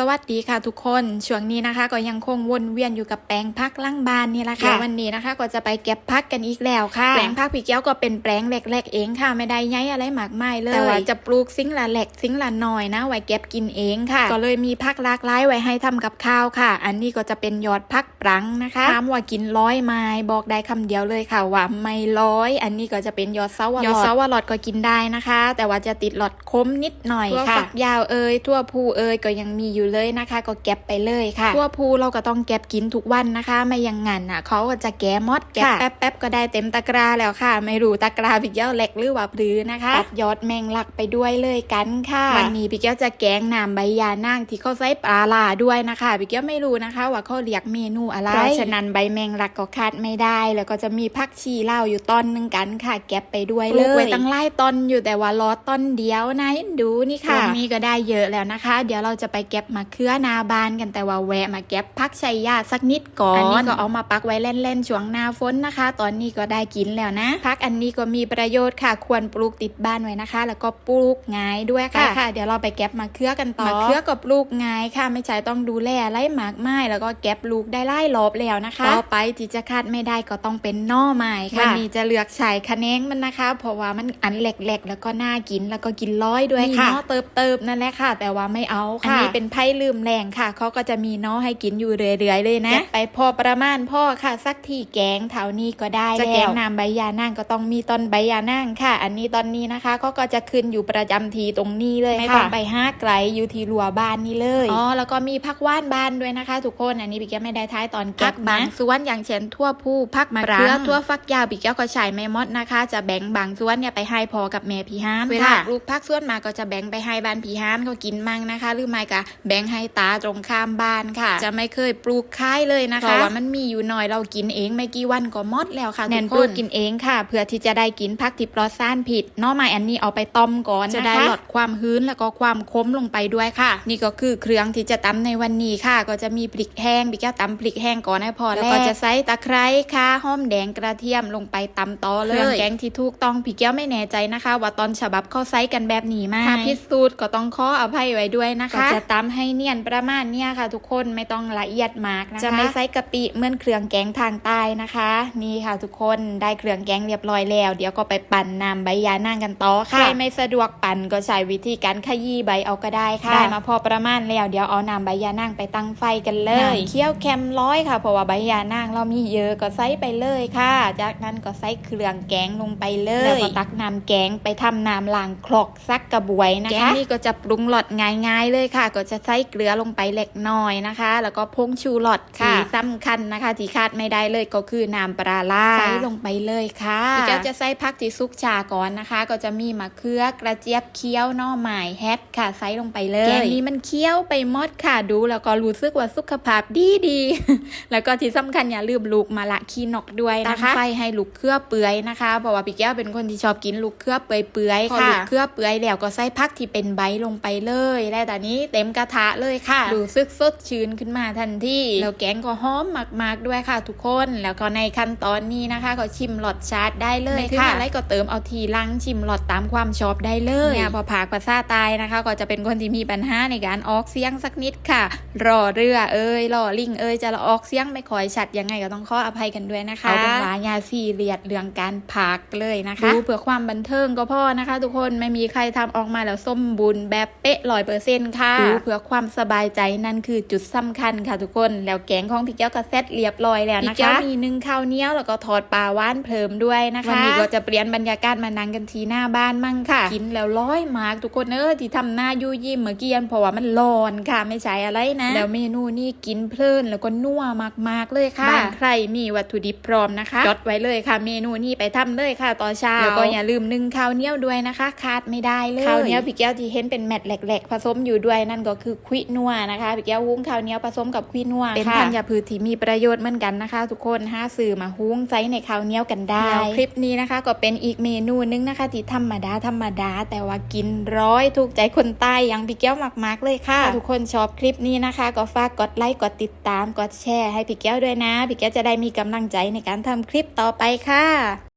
สวัสดีค่ะทุกคนช่วงนี้นะคะ ก็ยังคงวนเวียนอยู่กับแปลงพักล่างบานนี่แหละค่ะวันนี้นะคะ ก็จะไปเก็บพักกันอีกแล้วค่ะ แปลงพักพี่แก้วก็เป็นแปลงเล็กๆเองค่ะไม่ได้ย้ายอะไรมากมายเลยแต่ว่าจะปลูกซิงละเล็กซิงละน้อยนะไว้เก็บกินเองค่ะ ก็เลยมีพักหลากหลายไว้ให้ทำกับข้าวค่ะ อันนี้ก็จะเป็นยอดพักปรังนะคะถามว่ากินร้อยไม้บอกได้คำเดียวเลยค่ะว่าไม่ร้อย อันนี้ก็จะเป็นยอดเซาวะหลอดยอดเซาวะหลอดก็กินได้นะคะ แต่ว่าจะติดหลอดคมนิดหน่อยค่ะฝักยาวเอ่ยทั่วภูเอ่ยก็ยังมีอยู่เลยนะคะ ก็เก็บไปเลยค่ะทั่วภูเราก็ต้องเก็บกินทุกวันนะคะ ไม่อย่างงั้นน่ะเขาก็จะแก้มดแก็บแป๊บๆก็ได้เต็มตะกร้าแล้วค่ะ ไม่รู้ตะกร้าพี่แก้วเล็กหรือว่าพลือนะคะตัดยอดแมงลักไปด้วยเลยกันค่ะวันนี้พี่แก้วจะแกงน้ำใบยานางที่เขาใส่ปลาลาด้วยนะคะพี่แก้วไม่รู้นะคะ ว่าเขาเรียกเมนูอะไรเพราะฉะนั้นใบแมงลักก็ขาดไม่ได้ แล้วก็จะมีผักชีเล่าวอยู่ต้นหนึงกันค่ะเก็บไปด้วยเลย ไว้ตั้งไล่ต้นอยู่แต่ว่ารอต้นเดียวนะเห็นดูนี่ค่ะ มีก็ได้เยอะแล้วนะคะ เดี๋ยวเราจะไปเก็บมะเขือนาบานกันแต่ว่าแวะมาเก็บพักชัยยาสักนิดก่อน อันนี้ก็เอามาปักไว้เล่นๆช่วงหน้าฝนนะคะ ตอนนี้ก็ได้กินแล้วนะ พักอันนี้ก็มีประโยชน์ค่ะ ควรปลูกติดบ้านไว้นะคะ แล้วก็ปลูกง่ายด้วยค่ะค่ะ เดี๋ยวเราไปเก็บมะเขือกันต่อมะเขือก็ปลูกง่ายค่ะ ไม่ใช่ต้องดูแลอะไรมากมายแล้วก็เก็บลูกได้ไล่รอบแล้วนะคะต่อไปที่จะคาดไม่ได้ก็ต้องเป็นหน่อไม้ค่ะวันนี้จะเลือกใช้คะแนงมันนะคะ เพราะว่ามันอันแหลกๆ แล้วก็น่ากินแล้วก็กินร้อยด้วยค่ะเติบเติบๆนั่นแหละค่ะ แต่ว่าไม่เอาค่ะอันนี้เป็นไพ่ลืมแรงค่ะ เขาก็จะมีเน้อให้กินอยู่เรื่อยๆเลยนะ ไปพอประมาณพ่อค่ะ สักทีแกงเท่านี้ก็ได้จะแกงน้ำใบยานางก็ต้องมีต้นใบยานางค่ะ อันนี้ตอนนี้นะคะเขาก็จะขึ้นอยู่ประจำทีตรงนี้เลยค่ะไม่ต้องไปห้าไกลอยู่ที่รัวบ้านนี่เลยอ๋อแล้วก็มีพักว่านบ้านด้วยนะคะ ทุกคนอันนี้พี่แก้วไม่ได้ท้ายตอนเก็บบางส่วนอย่างเช่นทั่วผู้พักมะเขือทั่วฟักยาวพี่แก้วก็ใช้ไม่มดนะคะ จะแบ่งบางส่วนเนี่ยไปให้พอกับแม่พี่ฮานเวลาลูกพักส่วนมาก็จะแบ่งไปให้บ้านพี่ฮานเขากินมั่งนะคะ หรือไม่ก็แบ่งให้ตาตรงข้ามบ้านค่ะ จะไม่เคยปลูกค่ายเลยนะคะเพราะว่ามันมีอยู่หน่อยเรากินเองไม่กี่วันก็หมดแล้วค่ะแนนปลูกกินเองค่ะ เพื่อที่จะได้กินพักที่ปลอดสารผิดเนอกไม้อันนี้เอาไปต้มก่อนจะได้ลดความหื้นแล้วก็ความคมลงไปด้วยค่ะ นี่ก็คือเครื่องที่จะตำในวันนี้ค่ะ ก็จะมีพริกแห้งพี่แก้วตำพริกแห้งก่อนให้พอแล้วก็จะใส่ตะไคร้ค่ะหอมแดงกระเทียมลงไปตำต่อเลยเครื่องแกงที่ถูกต้องพี่แก้วไม่แน่ใจนะคะ ว่าตอนฉบับเขาใส่กันแบบนี้ไหมถ้าพิสูจน์ก็ต้องขออภัยไว้ด้วยนะคะจะตำให้เนียนประมาณเนี้ยค่ะ ทุกคนไม่ต้องละเอียดมากนะคะจะไม่ใส่กะปิเหมือนเครื่องแกงทางใต้นะคะ นี่ค่ะทุกคนได้เครื่องแกงเรียบร้อยแล้ว เดี๋ยวก็ไปปั่นน้ำใบยานางกันต่อค่ะใครไม่สะดวกปั่นก็ใช้วิธีการขยี้ใบเอาก็ได้ค่ะได้มาพอประมาณแล้วเดี๋ยวเอาน้ำใบยานางไปตั้งไฟกันเลยเคี่ยวแคมร้อยค่ะเพราะว่าใบยานางเรามีเยอะก็ใส่ไปเลยค่ะ จากนั้นก็ใส่เครื่องแกงลงไปเลยแล้วก็ตักน้ำแกงไปทำน้ำล้างครกซักกระบวยนะคะแกงนี่ก็จะปรุงรสง่ายๆเลยค่ะ ก็จะใส่เกลือลงไปเล็กน้อยนะคะ แล้วก็พงชูรสค่ะที่สำคัญนะคะ ที่ขาดไม่ได้เลยก็คือน้ำปลาล่าใส่ลงไปเลยค่ะพี่แก้วจะใส่ผักที่ซุกชาก่อนนะคะ ก็จะมีมะเขือกระเจี๊ยบเคี้ยวหน่อไม้แฮปค่ะใส่ลงไปเลยแกงนี้มันเคี้ยวไปหมดค่ะดูแล้วก็รู้สึกว่าสุขภาพดีดีๆแล้วก็ที่สำคัญอย่าลืมลูกมาละขี้นกด้วยนะคะตั้งไฟให้ลูกเครือเปื่อยนะคะเพราะว่าพี่แก้วเป็นคนที่ชอบกินลูกเครือเปื่อยๆค่ะพอลูกเครือเปื่อยแล้วก็ใส่ผักที่เป็นใบลงไปเลย และตอนนี้เต็มกระทะเลยค่ะรู้สึกสดชื่นขึ้นมาทันทีแล้วแกงก็หอมมาก ๆด้วยค่ะ ทุกคนแล้วก็ในขั้นตอนนี้นะคะ ก็ชิมหลอดชาร์จได้เลยค่ะอะไรก็เติมเอาทีลังชิมหลอดตามความชอบได้เลยเนี่ยพอผากภาษาตายนะคะ ก็จะเป็นคนที่มีปัญหาในการออกเสียงสักนิดค่ะ รอเรือเอ้ยรอลิงเอ้ยจะละออกเสียงไม่ค่อยชัดยังไงก็ต้องขออภัยกันด้วยนะคะเอาเป็นว่ายาซีเรียดเรื่องการพักเลยนะคะดูเพื่อความบันเทิงก็พอนะคะ ทุกคนไม่มีใครทำออกมาแล้วส้มบุญแบบเป๊ะร้อยเปอร์เซ็นต์ค่ะดูเพื่อความสบายใจนั่นคือจุดสำคัญค่ะทุกคน แล้วแกงของพี่แก้วก็เสร็จเรียบร้อยแล้วนะคะพี่แก้วมีนึ่งข้าวเหนียวแล้วก็ทอดปลาว่านเพิ่มด้วยนะคะวันนี้ก็จะเปลี่ยนบรรยากาศมานั่งกันทีหน้าบ้านมั่งค่ะ กินแล้วร้อยมากทุกคนเออที่ทำหน้ายุยิ้มเมื่อกี้เพราะว่ามันร้อนค่ะไม่ใช่อะไรนะ แล้วเมนูนี่กินเพลินแล้วก็นัวมากๆเลยค่ะบ้านใครมีวัตถุดิบพร้อมนะคะจดไว้เลยค่ะ เมนูนี้ไปทำเลยค่ะตอนเช้าแล้วก็อย่าลืมนึ่งข้าวเหนียวด้วยนะคะ ขาดไม่ได้เลยข้าวเหนียวพี่แก้วที่เห็นเป็นแมทแหลกๆผสมอยู่ด้วยนั่นก็คือควินัวนะคะพี่แก้วหุงข้าวเหนียวผสมกับควินัวเป็นธัญพืชที่มีประโยชน์เหมือนกันนะคะ ทุกคนห้าสื่อมาหุงใส่ในข้าวเหนียวกันได้คลิปนี้นะคะ ก็เป็นอีกเมนูนึงนะคะที่ธรรมดาธรรมดา แต่ว่ากินร้อยถูกใจคนใต้อย่างพี่แก้วมาก ๆ เลยค่ะถ้าทุกคนชอบคลิปนี้นะคะ ก็ฝากกดไลค์กดติดตามกดแชร์ให้พี่แก้วด้วยนะพี่แก้วจะได้มีกำลังใจในการทำคลิปต่อไปค่ะ